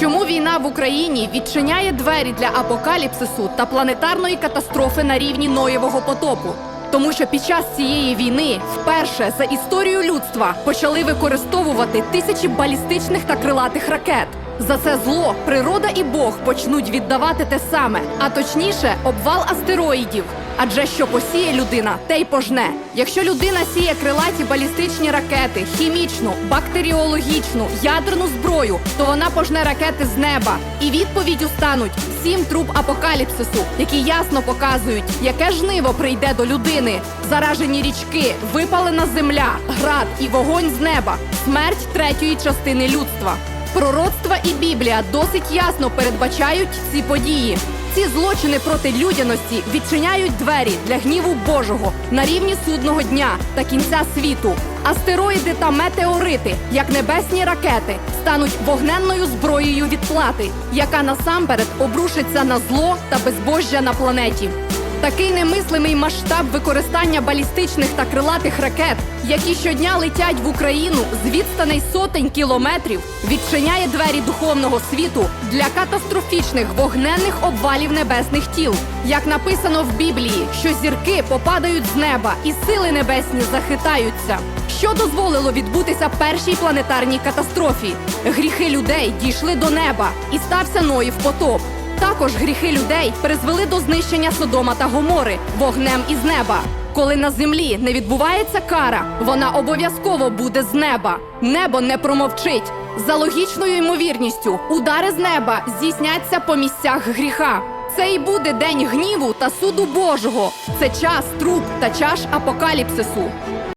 Чому війна в Україні відчиняє двері для апокаліпсису та планетарної катастрофи на рівні Ноєвого потопу? Тому що під час цієї війни вперше за історію людства почали використовувати тисячі балістичних та крилатих ракет. За це зло природа і Бог почнуть віддавати те саме, а точніше, обвал астероїдів. Адже що посіє людина, те й пожне. Якщо людина сіє крилаті балістичні ракети, хімічну, бактеріологічну, ядерну зброю, то вона пожне ракети з неба. І відповіддю стануть сім труб апокаліпсису, які ясно показують, яке жниво прийде до людини. Заражені річки, випалена земля, град і вогонь з неба, смерть третьої частини людства. Пророцтва і Біблія досить ясно передбачають ці події. Ці злочини проти людяності відчиняють двері для гніву Божого на рівні судного дня та кінця світу. Астероїди та метеорити, як небесні ракети, стануть вогненною зброєю відплати, яка насамперед обрушиться на зло та безбожжя на планеті. Такий немислимий масштаб використання балістичних та крилатих ракет, які щодня летять в Україну з відстаней сотень кілометрів, відчиняє двері духовного світу для катастрофічних вогненних обвалів небесних тіл. Як написано в Біблії, що зірки попадають з неба і сили небесні захитаються. Що дозволило відбутися першій планетарній катастрофі? Гріхи людей дійшли до неба і стався Ноїв потоп. Також гріхи людей призвели до знищення Содома та Гомори вогнем із неба. Коли на землі не відбувається кара, вона обов'язково буде з неба. Небо не промовчить. За логічною ймовірністю, удари з неба здійсняться по місцях гріха. Це і буде день гніву та суду Божого. Це час труб та чаш апокаліпсису.